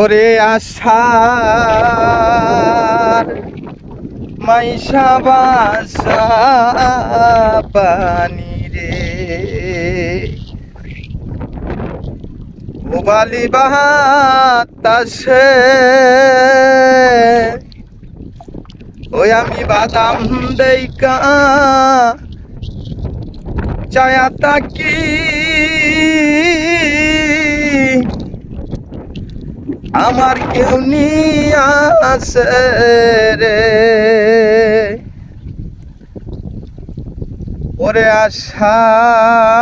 ওরে আশার মাইশা বাসা পানি রে। ওবালি বাতাসে ওই আমি বাদাম দেইকা চায়া তাকি আমার কেউ নিয়ে রে। ওরে আশার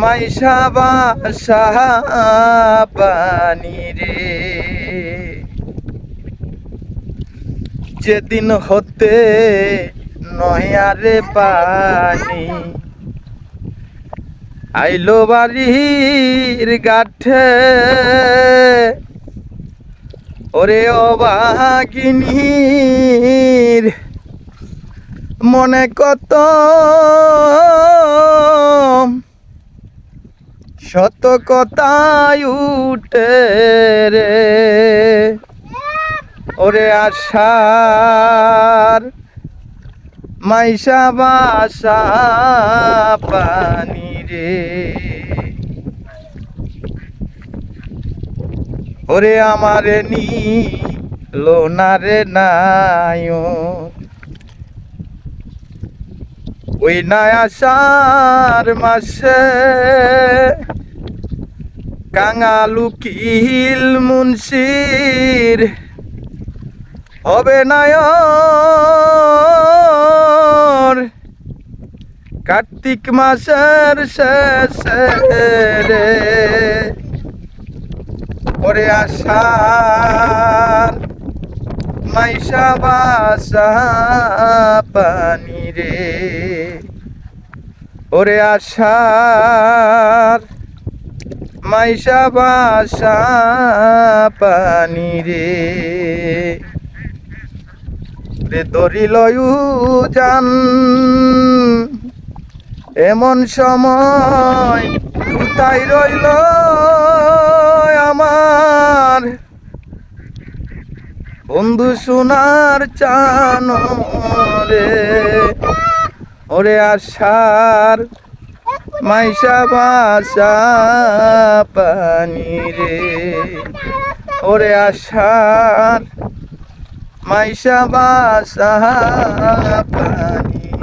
মাইশা বাসা রে। যেদিন হতে নয়ারে পানি আইলো বাড়ির গাঠে। ওরে অবাগিনীর মনে কত শত কথাই উঠে রে। ওরে আশার মাইশা বাসা পানি রে। ওরে আমারে নি লোনারে নায়। ওই নাই আসার মাসে কাঙালু কিল মুন্সির হবে নায়র কার্তিক মাসের শেষে রে। ওরে আশার মাইশা বাসা পানি রে। ওরে আশার মাইশা বাসা পানি রে। রে দরিলয়ু জান এমন সময় কোথায় রইল আমার? বন্ধু সোনার চান রে। ওরে আশার মাইশা বাসা পানি রে। ওরে আশার মাইশা বাসা পানি